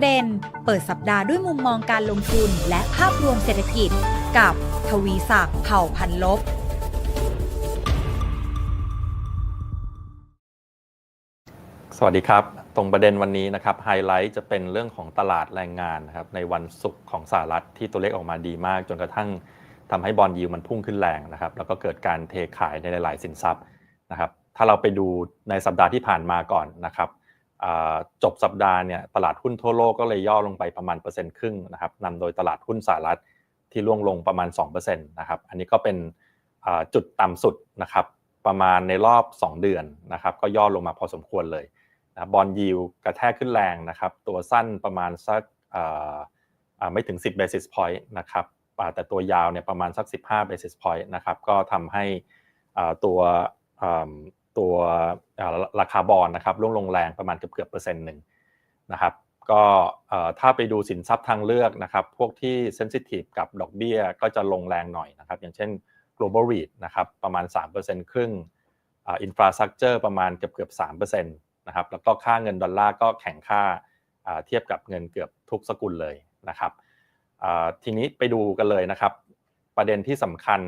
ประเด็น เปิดสัปดาห์ด้วยมุมมองการลงทุนและภาพรวมเศรษฐกิจ กับทวีศักดิ์เผ่าพันลบ สวัสดีครับ ตรงประเด็นวันนี้นะครับไฮไลท์จะเป็นเรื่องของตลาดแรงงานนะครับในวันศุกร์ของสหรัฐที่ตัวเลขออกมาดีมาก จนกระทั่งทำให้บอลยิวมันพุ่งขึ้นแรงนะครับแล้วก็เกิดการเทขายในหลาย ๆ สินทรัพย์นะครับถ้าเราไปดูในสัปดาห์ที่ผ่านมาก่อนนะครับ จบสัปดาห์เนี่ยตลาดหุ้นทั่วโลกก็เลยย่อลงไปประมาณเปอร์เซ็นต์ครึ่งนะครับนำโดยตลาดหุ้นสหรัฐที่ร่วงลงประมาณ2%นะครับอันนี้ก็เป็นจุดต่ำสุดนะครับประมาณในรอบ 2 เดือนนะครับก็ย่อลงมาพอสมควรเลยนะบอลยิวกระแทกขึ้นแรงนะครับตัวสั้นประมาณสักไม่ถึง 10 basis point นะครับแต่ตัวยาวเนี่ยประมาณสัก 15 basis point นะครับก็ทำให้ตัว ตัวราคาบอลนะครับร่วงลงแรงประมาณเกือบเกือบเปอร์เซ็นต์หนึ่งนะครับก็ถ้าไปดูสินทรัพย์ทางเลือกนะครับพวกที่เซนซิทีฟกับดอกเบี้ยก็จะลงแรงหน่อยนะครับอย่างเช่น global REIT นะครับประมาณ 3%ครึ่งอินฟราสตรักเจอร์ประมาณเกือบเกือบ3%นะครับแล้วก็ค่าเงินดอลลาร์ก็แข็งค่าเทียบกับเงินเกือบทุกสกุลเลยนะครับทีนี้ไปดูกันเลยนะครับ ประเด็นที่สำคัญ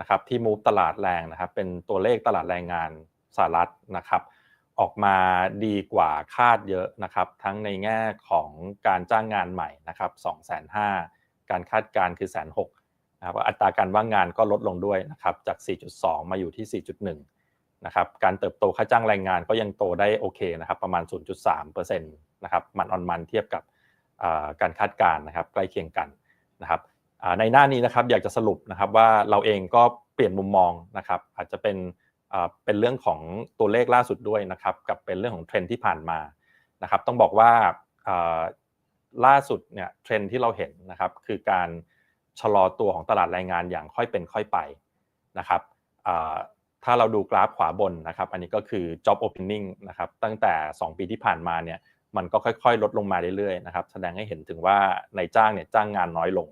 นะครับที่มูฟตลาดแรงนะครับเป็นตัวเลขตลาดแรงงาน สหรัฐนะครับออกมาดีกว่าคาดเยอะนะครับ ทั้งในแง่ของการจ้างงานใหม่นะครับ2 5 0 0 0การคาดการคือแสนหกนะครับอัตราการว่างงานก็ลดลงด้วยนะครับจาก 4.2 มาอยู่ที่ 4.1 นะครับการเติบโตค่าจ้างแรงงานก็ยังโตได้โอเคนะครับประมาณ 0.3%นะครับมันออนมันเทียบกับการคาดการนะครับใกล้เคียงกันนะครับในหน้านี้นะครับอยากจะสรุปนะครับว่าเราเองก็เปลี่ยนมุมมองนะครับอาจจะเป็น เป็นเรื่องของตัวเลขล่าสุดด้วยนะครับกับเป็นเรื่องของเทรนที่ผ่านมานะครับต้องบอกว่าล่าสุดเนี่ยเทรนที่เราเห็นนะครับคือการชะลอตัวของตลาดแรงงานอย่างค่อยเป็นค่อยไปนะครับถ้าเราดูกราฟขวาบนนะครับอันนี้ก็คือ job opening นะครับตั้งแต่ 2 ปีที่ผ่านมาเนี่ยมันก็ค่อยๆ ลดลงมาเรื่อยๆนะครับแสดงให้เห็นถึงว่าในจ้างเนี่ยจ้างงานน้อยลง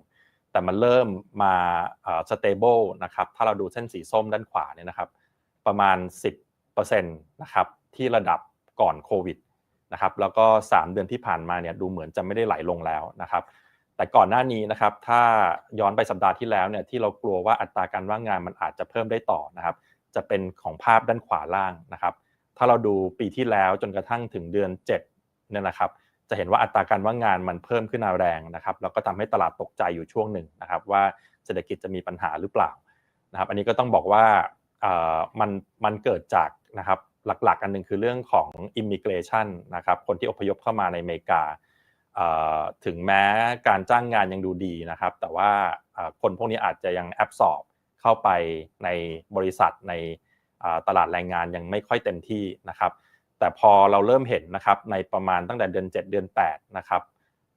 แต่มันเริ่มมา stable นะครับถ้าเราดูเส้นสีส้มด้านขวาเนี่ยนะครับ ประมาณ 10%นะครับที่ระดับก่อนโควิดนะครับแล้วก็ 3 เดือนที่ผ่านมาเนี่ยดูเหมือนจะไม่ได้ไหลลงแล้วนะครับแต่ก่อนหน้านี้นะครับถ้าย้อนไปสัปดาห์ที่แล้วเนี่ยที่เรากลัวว่าอัตราการว่างงานมันอาจจะเพิ่มได้ต่อนะครับจะเป็นของภาพด้านขวาล่างนะครับถ้าเราดูปีที่แล้วจนกระทั่งถึงเดือน7เนี่ยนะครับจะเห็นว่าอัตราการว่างงานมันเพิ่มขึ้นแรงนะครับแล้วก็ทำให้ตลาดตกใจอยู่ช่วงหนึ่งนะครับว่าเศรษฐกิจจะมีปัญหาหรือเปล่านะครับอันนี้ก็ต้องบอกว่า มันมันเกิดจากนะครับหลักๆ อันนึงคือเรื่องของ immigration นะครับคนที่อพยพเข้ามาในอเมริกาถึงแม้การจ้างงานยังดูดีนะครับ แต่ว่าคนพวกนี้อาจจะยังแอบสอบเข้าไปในบริษัทในตลาดแรงงานยังไม่ค่อยเต็มที่นะครับ แต่พอเราเริ่มเห็นนะครับในประมาณตั้งแต่เดือน 7 เดือน8นะครับ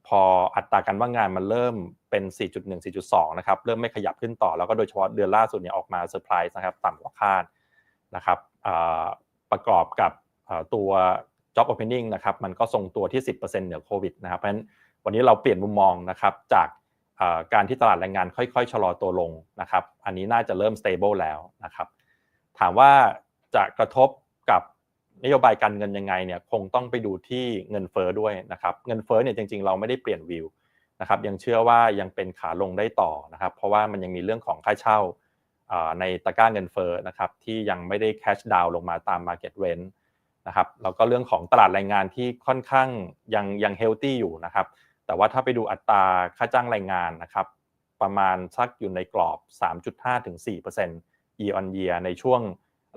พออัตราการว่างงานมันเริ่มเป็น 4.1 4.2 นะครับ เริ่มไม่ขยับขึ้นต่อ แล้วก็โดยเฉพาะเดือนล่าสุดเนี่ยออกมาเซอร์ไพรส์นะครับต่ำกว่าคาดนะครับประกอบกับตัว job opening นะครับมันก็ทรงตัวที่ 10%เหนือโควิดนะครับเพราะฉะนั้นวันนี้เราเปลี่ยนมุมมองนะครับจากการที่ตลาดแรงงานค่อยๆ ชะลอตัวลงนะครับ อันนี้น่าจะเริ่ม stable แล้วนะครับ ถามว่าจะกระทบกับ นโยบายการเงินยังไงเนี่ยคงต้องไปดูที่เงินเฟอ้อด้วยนะครับเงินเฟอ้อเนี่ยจริงๆ เราไม่ได้เปลี่ยนวิวนะครับยังเชื่อว่ายังเป็นขาลงได้ต่อนะครับเพราะว่ามันยังมีเรื่องของค่าเช่าในตะกร้าเงินเฟอ้อนะครับที่ยังไม่ได้ cash down ลงมาตาม market rent นะครับแล้วก็เรื่องของตลาดแรงงานที่ค่อนข้างยังยัง healthy อยู่นะครับแต่ว่าถ้าไปดูอัตราค่าจ้างแรงงานนะครับประมาณสักอยู่ในกรอบ 3.5ถึง4% year on year ในช่วง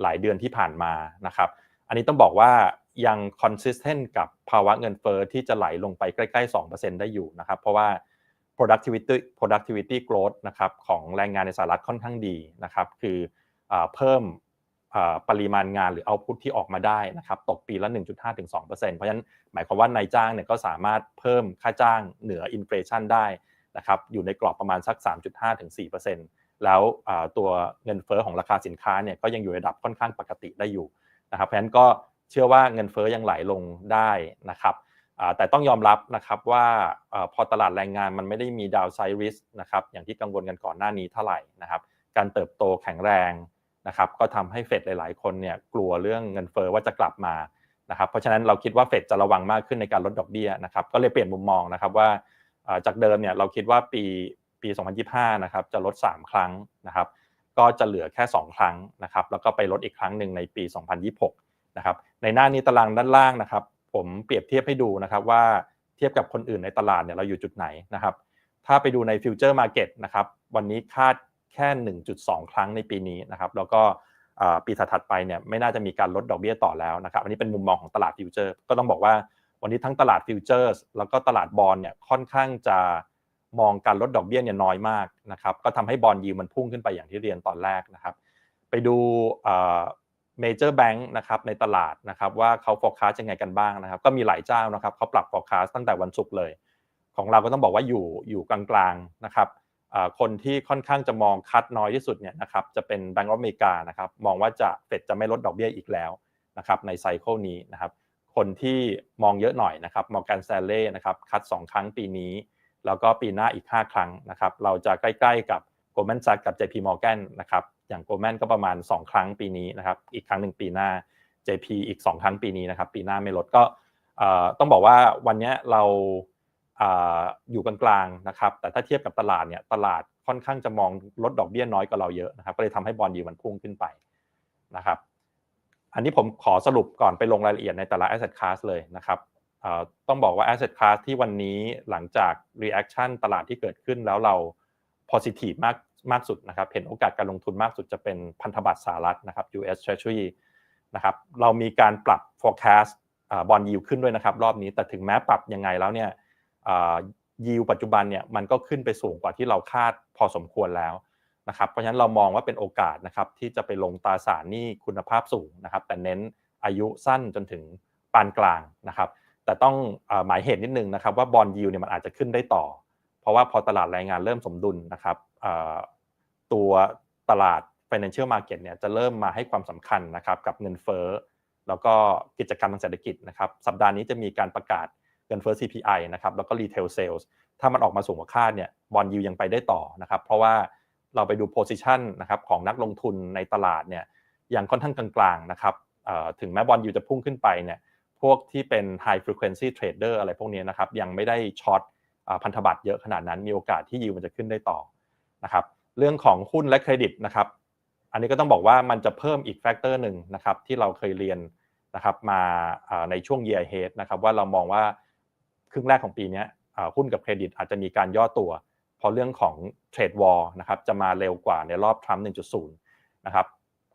หลายเดือนที่ผ่านมานะครับ อันนี้ต้องบอกว่ายัง consistent กับภาวะเงินเฟอ้อที่จะไหลลงไปใกล้ๆ 2%ได้อยู่นะครับ เพราะว่า productivity productivity growth นะครับของแรงงานในสหรัฐค่อนข้างดีนะครับ คือเพิ่มปริมาณงานหรือเอาพุทที่ออกมาได้นะครับตกปีละ 1.5ถึง2%เพราะฉะนั้นหมายความว่านายจ้างเนี่ยก็สามารถเพิ่มค่าจ้างเหนืออินฟลชันได้นะครับอยู่ในกรอบประมาณสัก 3.5ถึง4%แล้วตัวเงินเฟอ้อของราคาสินค้าเนี่ยก็ยังอยู่ระดับค่อนข้างปกติได้อยู่ นะครับเพราะฉะนั้นก็เชื่อว่าเงินเฟอ้อยังไหลลงได้นะครับแต่ต้องยอมรับนะครับว่าพอตลาดแรงงานมันไม่ได้มีดาวไซริสนะครับอย่างที่กังวลกันก่อนหน้านี้เท่าไหร่นะครับการเติบโตแข็งแรงนะครับก็ทำให้เฟดหลาย ๆ คนเนี่ยกลัวเรื่องเงินเฟอ้อว่าจะกลับมานะครับเพราะฉะนั้นเราคิดว่าเฟดจะระวังมากขึ้นในการลดดอกเบี้ยนะครับก็เลยเปลี่ยนมุมมองนะครับว่าจากเดิมเนี่ยเราคิดว่าปีปี 2025 นะครับจะลด 3 ครั้งนะครับ ก็จะเหลือแค่ 2 ครั้งนะครับ แล้วก็ไปลดอีกครั้งหนึ่งในปี 2026 นะครับ ในหน้านี้ตารางด้านล่างนะครับ ผมเปรียบเทียบให้ดูนะครับว่าเทียบกับคนอื่นในตลาดเนี่ยเราอยู่จุดไหนนะครับ ถ้าไปดูในฟิวเจอร์มาร์เก็ตนะครับ วันนี้คาดแค่ 1.2 ครั้งในปีนี้นะครับ แล้วก็ปีถัดไปเนี่ยไม่น่าจะมีการลดดอกเบี้ยต่อแล้วนะครับ อันนี้เป็นมุมมองของตลาดฟิวเจอร์ ก็ต้องบอกว่าวันนี้ทั้งตลาดฟิวเจอร์แล้วก็ตลาดบอลเนี่ยค่อนข้างจะ มองการลดดอกเบี้ยเนี่ยน้อยมากนะครับก็ทำให้บอลยิวมันพุ่งขึ้นไปอย่างที่เรียนตอนแรกนะครับ ไปดูเมเจอร์แบงค์นะครับในตลาดนะครับว่าเขา forecast ยังไงกันบ้างนะครับ ก็มีหลายเจ้านะครับเขาปรับ forecast ตั้งแต่วันศุกร์เลย ของเราก็ต้องบอกว่าอยู่อยู่กลางๆนะครับคนที่ค่อนข้างจะมองคัดน้อยที่สุดเนี่ยนะครับจะเป็น Bank of America นะครับมองว่าจะเฟดจะไม่ลดดอกเบี้ยอีกแล้วนะครับในไซเคิลนี้นะครับคนที่มองเยอะหน่อยนะครับมอร์แกนแซลเล่นะครับคัด 2 ครั้งปีนี้ แล้วก็ปีหน้าอีก 5 ครั้งนะครับ เราจะใกล้ๆกับ Goldman Sachs กับ JP Morgan นะครับ อย่าง Goldman ก็ประมาณ 2 ครั้งปีนี้นะครับ อีกครั้งหนึ่งปีหน้า JP อีก 2 ครั้งปีนี้นะครับ ปีหน้าไม่ลดก็ต้องบอกว่าวันนี้เราอยู่กลางๆนะครับ แต่ถ้าเทียบกับตลาดเนี่ย ตลาดค่อนข้างจะมองลดดอกเบี้ยน้อยกว่าเราเยอะนะครับ ก็เลยทำให้บอลยูมันพุ่งขึ้นไปนะครับ อันนี้ผมขอสรุปก่อนไปลงรายละเอียดในแต่ละ asset class เลยนะครับ ต้องบอกว่า asset class ที่วันนี้หลังจาก reaction ตลาดที่เกิดขึ้นแล้วเรา positive มากมากสุดนะครับ เห็นโอกาสการลงทุนมากสุดจะเป็นพันธบัตรสหรัฐนะครับ US Treasury นะครับ เรามีการปรับ forecast บอลยิวขึ้นด้วยนะครับ รอบนี้ แต่ถึงแม้ปรับยังไงแล้วเนี่ยยิวปัจจุบันเนี่ยมันก็ขึ้นไปสูงกว่าที่เราคาดพอสมควรแล้วนะครับ เพราะฉะนั้นเรามองว่าเป็นโอกาสนะครับที่จะไปลงตราสารหนี้คุณภาพสูงนะครับ แต่เน้นอายุสั้นจนถึงปานกลางนะครับ แต่ต้องหมายเหตุนิดนึงนะครับว่าบอลยิวเนี่ยมันอาจจะขึ้นได้ต่อ เพราะว่าพอตลาดแรงงานเริ่มสมดุลนะครับตัวตลาด financial market เนี่ยจะเริ่มมาให้ความสำคัญนะครับกับเงินเฟ้อแล้วก็กิจกรรมทางเศรษฐกิจนะครับสัปดาห์นี้จะมีการประกาศเงินเฟ้อ CPI นะครับแล้วก็ retail sales ถ้ามันออกมาสูงกว่าคาดเนี่ยบอลยูยังไปได้ต่อนะครับเพราะว่าเราไปดู position นะครับของนักลงทุนในตลาดเนี่ยยังค่อนข้างกลางๆนะครับถึงแม้บอลยูจะพุ่งขึ้นไปเนี่ย วกที่เป็น high frequency trader อะไรพวกนี้นะครับยังไม่ได้ช็อตพันธบัตรเยอะขนาดนั้นมีโอกาสที่ยิวมันจะขึ้นได้ต่อนะครับเรื่องของหุ้นและเครดิตนะครับอันนี้ก็ต้องบอกว่ามันจะเพิ่มอีกแฟกเตอร์หนึ่งนะครับที่เราเคยเรียนนะครับมาในช่วง year ahead นะครับว่าเรามองว่าครึ่งแรกของปีนี้หุ้นกับเครดิตอาจจะมีการย่อตัว เพราะเรื่องของเทรดวอลนะครับจะมาเร็วกว่าในรอบทรัมป์1.0นะครับ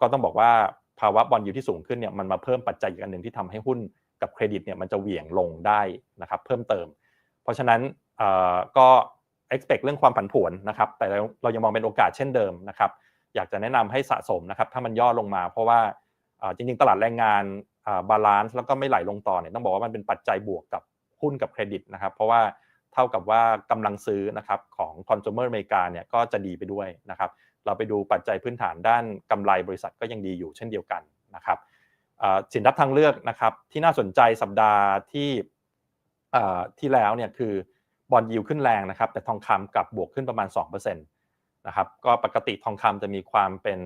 ก็ต้องบอกว่าภาวะบอลยูที่สูงขึ้นเนี่ยมันมาเพิ่มปัจจัยอีกอันหนึ่งที่ทำให้หุ้น กับเครดิตเนี่ยมันจะเหวี่ยงลงได้นะครับเพิ่มเติม เพราะฉะนั้นก็ expect เรื่องความผันผวนนะครับ แต่เรายังมองเป็นโอกาสเช่นเดิมนะครับ อยากจะแนะนำให้สะสมนะครับ ถ้ามันย่อลงมา เพราะว่าจริงๆ ตลาดแรงงานบาลานซ์แล้วก็ไม่ไหลลงต่อเนี่ยต้องบอกว่ามันเป็นปัจจัยบวกกับหุ้นกับเครดิตนะครับ เพราะว่าเท่ากับว่ากำลังซื้อนะครับของคอน sumer อเมริกาเนี่ยก็จะดีไปด้วยนะครับ เราไปดูปัจจัยพื้นฐานด้านกำไรบริษัทก็ยังดีอยู่เช่นเดียวกันนะครับ สินทรัพย์ทางเลือกนะครับที่น่าสนใจสัปดาห์ที่ที่แล้วเนี่ยคือบอลยิวขึ้นแรงนะครับ แต่ทองคำกลับบวกขึ้นประมาณ2%นะครับก็ปกติทองคำจะมีความเป็น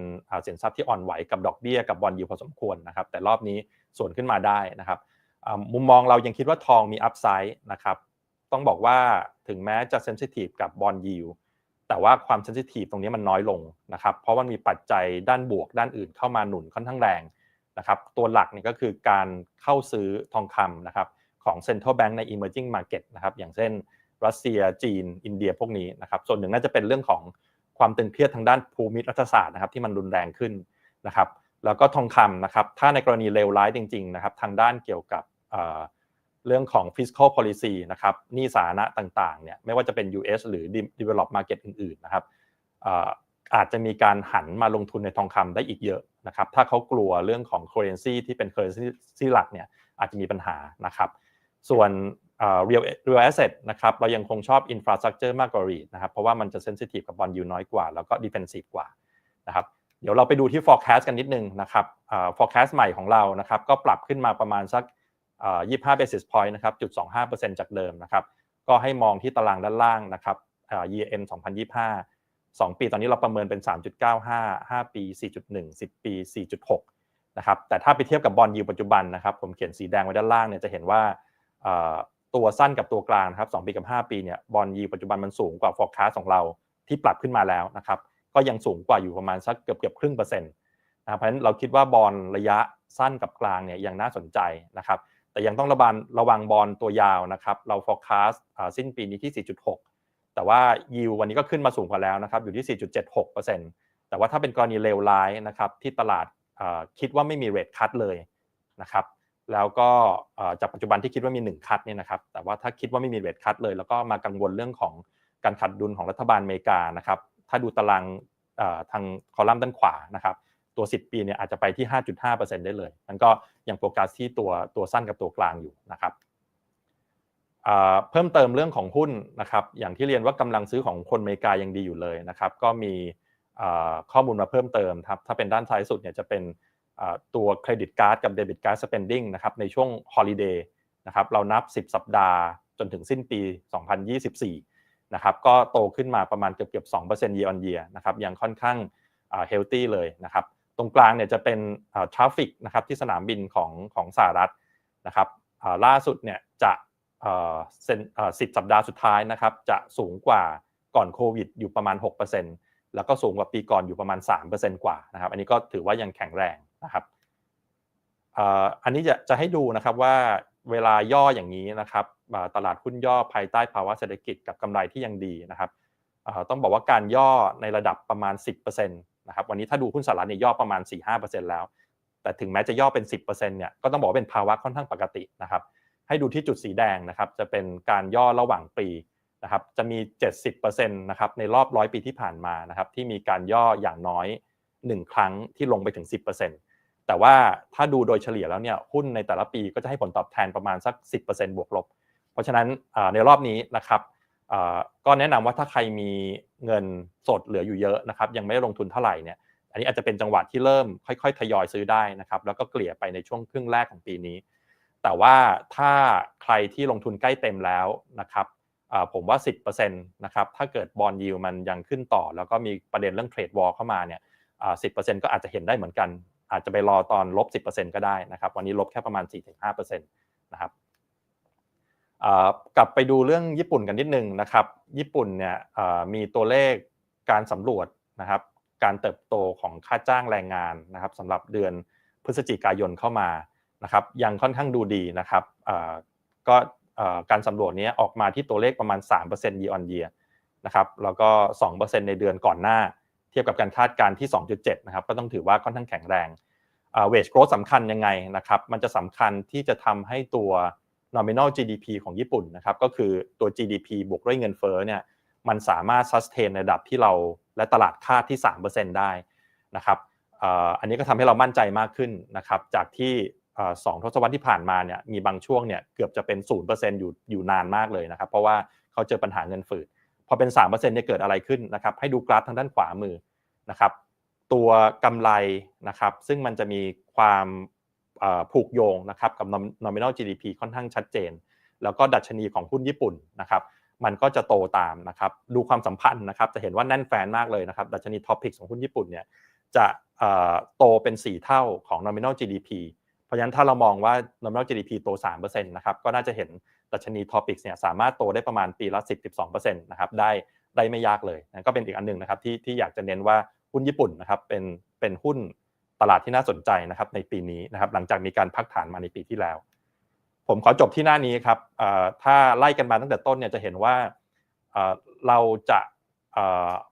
สินทรัพย์ที่อ่อนไหวกับดอกเบี้ยกับบอลยิวพอสมควรนะครับแต่รอบนี้ส่วนขึ้นมาได้นะครับมุมมองเรายังคิดว่าทองมีอัพไซด์นะครับต้องบอกว่าถึงแม้จะเซนซิทีฟกับบอลยิวแต่ว่าความเซนซิทีฟตรงนี้มันน้อยลงนะครับเพราะมันมีปัจจัยด้านบวกด้านอื่นเข้ามาหนุนค่อนข้างแรง นะครับตัวหลักนี่ก็คือการเข้าซื้อทองคำนะครับของ Central Bank ใน Emerging Market นะครับอย่างเช่นรัสเซียจีน อินเดียพวกนี้นะครับส่วนหนึ่งน่าจะเป็นเรื่องของความตึงเครียดทางด้านภูมิรัฐศาสตร์นะครับที่มันรุนแรงขึ้นนะครับแล้วก็ทองคำนะครับถ้าในกรณีเลวร้ายจริงๆนะครับทางด้านเกี่ยวกับเรื่องของ fiscal policy นะครับหนี้สาธารณะต่างๆเนี่ยไม่ว่าจะเป็น US หรือ develop market อื่นๆนะครับ อาจจะมีการหันมาลงทุนในทองคำได้อีกเยอะนะครับถ้าเขากลัวเรื่องของ currency ที่เป็น currency หลักเนี่ยอาจจะมีปัญหานะครับส่วน real real asset นะครับเรายังคงชอบ infrastructure มากกว่า REIT นะครับเพราะว่ามันจะ sensitive กับบอลยูน้อยกว่า แล้วก็ defensive กว่านะครับเดี๋ยวเราไปดูที่ forecast กันนิดนึงนะครับ forecast ใหม่ของเรานะครับก็ปรับขึ้นมาประมาณสัก 25 basis point นะครับจุด25%จากเดิมนะครับก็ให้มองที่ตารางด้านล่างนะครับ year end 2025 2 ปีตอนนี้เราประเมินเป็น 3.95 5 ปี 4.1 10 ปี 4.6 นะครับ แต่ถ้าไปเทียบกับบอลยูปัจจุบันนะครับ ผมเขียนสีแดงไว้ด้านล่างเนี่ยจะเห็นว่าตัวสั้นกับตัวกลางครับ2ปีกับ 5 ปีเนี่ยบอลยูปัจจุบันมันสูงกว่า forecast ของเราที่ปรับขึ้นมาแล้วนะครับ ก็ยังสูงกว่าอยู่ประมาณสักเกือบเกือบครึ่งเปอร์เซ็นต์นะเพราะฉะนั้นเราคิดว่าบอลระยะสั้นกับกลางเนี่ยยังน่าสนใจนะครับ แต่ยังต้องระบันระวังบอลตัวยาวนะครับ เรา forecast สิ้นปีนี้ที่ 4.6 แต่ว่ายิววันนี้ก็ขึ้นมาสูงกว่าแล้วนะครับอยู่ที่ 4.76%แต่ว่าถ้าเป็นกรณีเลวร้ายนะครับที่ตลาดคิดว่าไม่มีเรทคัตเลยนะครับแล้วก็จากปัจจุบันที่คิดว่ามี 1 คัตเนี่ยนะครับแต่ว่าถ้าคิดว่าไม่มีเรทคัตเลย แล้วก็มากังวลเรื่องของการขัดดุลของรัฐบาลอเมริกานะครับถ้าดูตารางทางคอลัมน์ด้านขวานะครับตัว 10 ปีเนี่ยอาจจะไปที่ 5.5%ได้เลยมันก็ยังโฟกัสที่ตัวตัวสั้นกับตัวกลางอยู่นะครับ เพิ่มเติมเรื่องของหุ้นนะครับอย่างที่เรียนว่ากำลังซื้อของคนอเมริกายังดีอยู่เลยนะครับก็มีข้อมูลมาเพิ่มเติมครับถ้าเป็นด้านซ้ายสุดเนี่ยจะเป็นตัวเครดิตการ์ดกับเดบิตการ์ด spending นะครับในช่วงฮอลิเดย์นะครับเรานับ 10 สัปดาห์จนถึงสิ้นปี 2024นะครับก็โตขึ้นมาประมาณเกือบเกือบ2% year on year นะครับยังค่อนข้างเฮลตี้เลยนะครับตรงกลางเนี่ยจะเป็นทราฟฟิกนะครับที่สนามบินของของสหรัฐนะครับล่าสุดเนี่ยจะ สิบสัปดาห์สุดท้ายนะครับจะสูงกว่าก่อนโควิดอยู่ประมาณ 6%แล้วก็สูงกว่าปีก่อนอยู่ประมาณ 3%กว่านะครับ อันนี้ก็ถือว่ายังแข็งแรงนะครับอันนี้จะจะให้ดูนะครับว่าเวลาย่ออย่างนี้นะครับตลาดหุ้นย่อภายใต้ภาวะเศรษฐกิจกับกำไรที่ยังดีนะครับต้องบอกว่าการย่อในระดับประมาณ 10%นะครับวันนี้ถ้าดูหุ้นสหรัฐเนี่ยย่อประมาณ 4-5%แล้ว แต่ถึงแม้จะย่อเป็น 10%เนี่ยก็ต้องบอกว่าเป็นภาวะค่อนข้างปกตินะครับ ให้ดูที่จุดสีแดงนะครับ จะเป็นการย่อระหว่างปีนะครับ จะมี 70%นะครับในรอบร้อยปีที่ผ่านมานะครับ ที่มีการย่ออย่างน้อย 1 ครั้งที่ลงไปถึง 10%แต่ว่าถ้าดูโดยเฉลี่ยแล้วเนี่ยหุ้นในแต่ละปีก็จะให้ผลตอบแทนประมาณสัก 10%บวกลบ เพราะฉะนั้นในรอบนี้นะครับก็แนะนำว่าถ้าใครมีเงินสดเหลืออยู่เยอะนะครับ ยังไม่ได้ลงทุนเท่าไหร่เนี่ยอันนี้อาจจะเป็นจังหวะที่เริ่มค่อยๆ ทยอยซื้อได้นะครับ แล้วก็เกลี่ยไปในช่วงครึ่งแรกของปีนี้ แต่ว่าถ้าใครที่ลงทุนใกล้เต็มแล้วนะครับผมว่า 10%นะครับถ้าเกิดบอลยิวมันยังขึ้นต่อ แล้วก็มีประเด็นเรื่องเทรดวอลเข้ามาเนี่ยสิก็อาจจะเห็นได้เหมือนกัน อาจจะไปรอตอนลบ 10%ก็ได้นะครับวันนี้ลบแค่ประมาณ 4-5%นะครับกลับไปดูเรื่องญี่ปุ่นกันนิดนึงนะครับญี่ปุ่นเนี่ยมีตัวเลขการสำรวจนะครับการเติบโตของค่าจ้างแรงงานนะครับสำหรับเดือนพฤศจิกายนเข้ามา นะครับยังค่อนข้างดูดีนะครับก็การสำรวจนี้ออกมาที่ตัวเลขประมาณ 3% year on year นะครับแล้วก็ 2%ในเดือนก่อนหน้า เทียบกับการคาดการณ์ที่ 2.7 นะครับก็ต้องถือว่าค่อนข้างแข็งแรงเวชโกรธสำคัญยังไงนะครับมันจะสำคัญที่จะทำให้ตัว nominal GDP ของญี่ปุ่นนะครับก็คือตัว GDP บวกด้วยเงินเฟ้อเนี่ยมันสามารถ sustain ในระดับที่เราและตลาดคาดที่ 3%ได้นะครับอันนี้ก็ทำให้เรามั่นใจมากขึ้นนะครับจากที่ สองทศวรรษที่ผ่านมาเนี่ยมีบางช่วงเนี่ยเกือบจะเป็น0%อยู่อยู่นานมากเลยนะครับ เพราะว่าเขาเจอปัญหาเงินฝืดพอเป็น3%เนี่ยเกิดอะไรขึ้นนะครับ ให้ดูกราฟทางด้านขวามือนะครับ ตัวกำไรนะครับ ซึ่งมันจะมีความผูกโยงนะครับกับ nominal GDP ค่อนข้างชัดเจน แล้วก็ดัชนีของหุ้นญี่ปุ่นนะครับ มันก็จะโตตามนะครับ ดูความสัมพันธ์นะครับ จะเห็นว่าแน่นแฟนมากเลยนะครับ ดัชนีท็อปิกของหุ้นญี่ปุ่นเนี่ยจะโตเป็น 4 เท่าของ nominal GDP ราะฉะนั้นถ้าเรามองว่า nominal GDP โต3%นะครับก็น่าจะเห็นดัชนีท็อปิกเนี่ยสามารถโตได้ประมาณปีละ 10-12%นะครับได้ได้ไม่ยากเลยนะก็เป็นอีกอันหนึ่งนะครับที่ที่อยากจะเน้นว่าหุ้นญี่ปุ่นนะครับเป็นเป็นหุ้นตลาดที่น่าสนใจนะครับในปีนี้นะครับหลังจากมีการพักฐานมาในปีที่แล้ว ผมขอจบที่หน้านี้ครับถ้าไล่กันมาตั้งแต่ต้นเนี่ยจะเห็นว่าเราจะ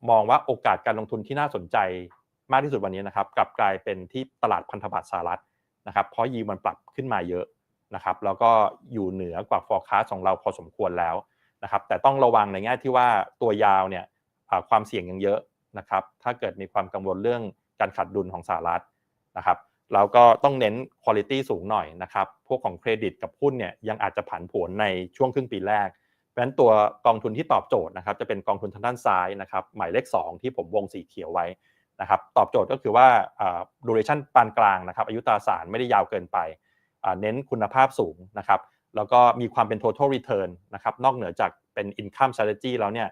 มองว่าโอกาสการลงทุนที่น่าสนใจมากที่สุดวันนี้นะครับกลับกลายเป็นที่ตลาดพันธบัตรสหรัฐ นะครับเพราะยีมันปรับขึ้นมาเยอะนะครับแล้วก็อยู่เหนือกว่า forecast ของเราพอสมควรแล้วนะครับแต่ต้องระวังในแง่ที่ว่าตัวยาวเนี่ยความเสี่ยงยังเยอะนะครับถ้าเกิดมีความกังวลเรื่องการขาดดุลของสหรัฐนะครับแล้วก็ต้องเน้นคุณภาพสูงหน่อยนะครับพวกของเครดิตกับหุ้นเนี่ยยังอาจจะผันผวนในช่วงครึ่งปีแรกเพราะฉะนั้นตัวกองทุนที่ตอบโจทย์นะครับจะเป็นกองทุนทางด้านซ้ายนะครับหมายเลข 2 ที่ผมวงสีเขียวไว้ นะครับตอบโจทย์ก็คือว่า duration ปานกลางนะครับอายุตราสารไม่ได้ยาวเกินไป เน้นคุณภาพสูงนะครับแล้วก็มีความเป็น total return นะครับนอกเหนือจากเป็น income strategy แล้วเนี่ย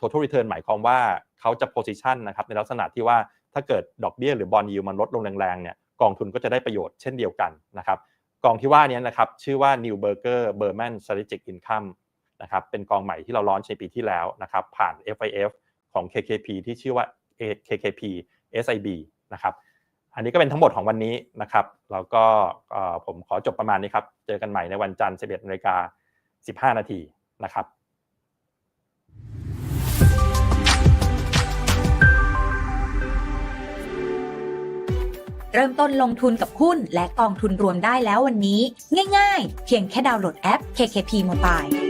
total return หมายความว่าเขาจะ position นะครับในลักษณะที่ว่าถ้าเกิดดอกเบี้ยหรือบอลยูมันลดลงแรงๆเนี่ยกองทุนก็จะได้ประโยชน์เช่นเดียวกันนะครับกองที่ว่านี้นะครับชื่อว่า New Burger Berman Strategic Income นะครับเป็นกองใหม่ที่เราล้อนในปีที่แล้วนะครับผ่าน FIF ของ KKP ที่ชื่อว่า KKP SIB นะครับอันนี้ก็เป็นทั้งหมดของวันนี้นะครับ แล้วก็ผมขอจบประมาณนี้ครับ เจอกันใหม่ในวันจันทร์ 11นาฬิกา15 นาทีนะครับเริ่มต้นลงทุนกับหุ้นและกองทุนรวมได้แล้ววันนี้ ง่ายๆ เพียงแค่ดาวน์โหลดแอป KKP Mobile